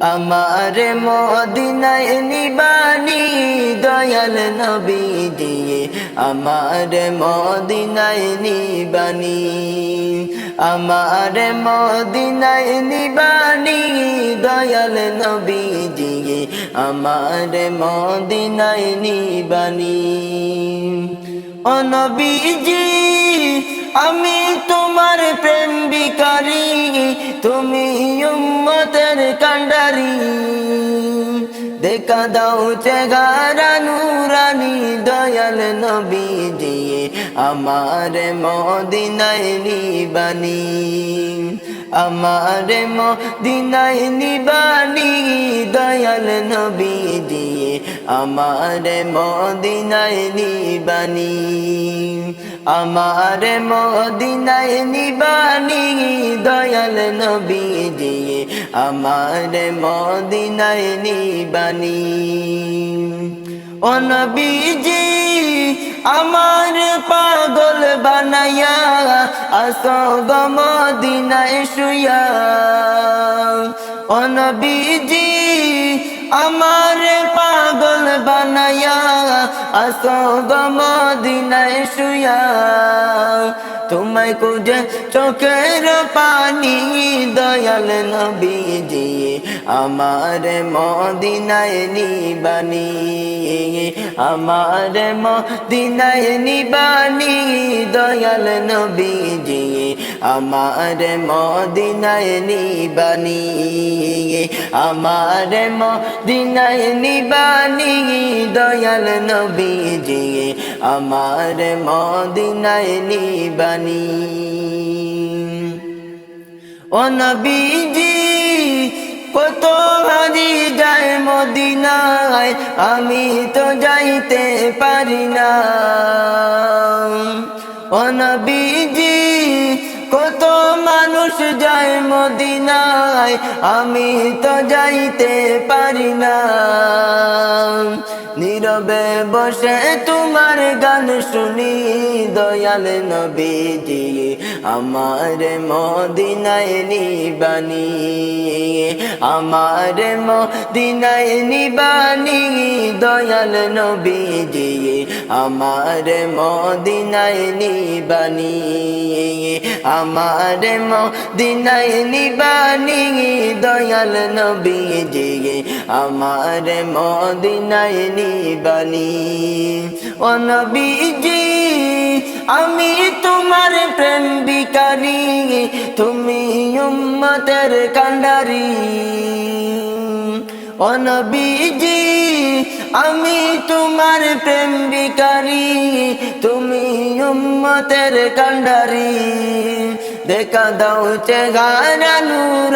আমার মদিনায় নিবানি দয়াল নবী দিয়ে আমার মদিনায় নিবানি। আমার মদিনায় নিবানি দয়াল নবী দিয়ে আমার মদিনায় নিবানি। ও নবীজি, আমি তোমার দেখা দাও চেগারা নুরানি দয়াল নবী দিয়ে আমার মদিনায় নিবানি, আমার মদিনায় নিবানি দয়াল নবী দিয়ে আমার মদিনায় নিবানি। আমার মদিনায় নিবানি দয়াল নবী দিয়ে আমার মদিনায় নিবানি। ও নবীজি, আমার পাগল বানায়া, আসো গমদিনায় শুয়া। ও নবীজি, আমার পাগল বানায়া, আসো গমদিনায় শুয়া। তোমায় কুজে চোখের পানি, দয়াল নবীজি আমার মদিনায় নিবানি। আমার মদিনায় নিবানি, দয়াল নবীজি আমার মদিনায় নিবানি, আমার মদিনায় নিবানি, দয়াল নবীজি, আমার মদিনায় নিবানি। ও নবীজি, কত হারি যায় মদিনায়, আমি তো যাইতে পারি না ও নবীজি কত মানুষ যায় মদিনায়, আমি তো যাইতে পারি না। নীরবে বসে তোমার গান শুনি, দয়াল নবীজি, আমার মদিনায় নিবানি, আমার মদিনায় নিবানি। দয়াল নবীজি আমার মদিনায় নিবানি আমার মদিনায় নিবানি দয়াল নবীজি আমার মদিনায় নিবানি ও নবীজি, আমি তোমার প্রেম বিকারি তুমি উম্মতের কান্ডারি। ও নবীজি আমি তোমার প্রেম বিকারি তুমি উম্মতের কান্ডারি দেখা দাও চেহারা নুরানি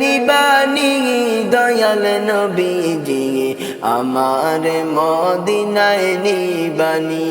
নিবানি দয়াল নবীজি আমার মদিনায় নিবানি।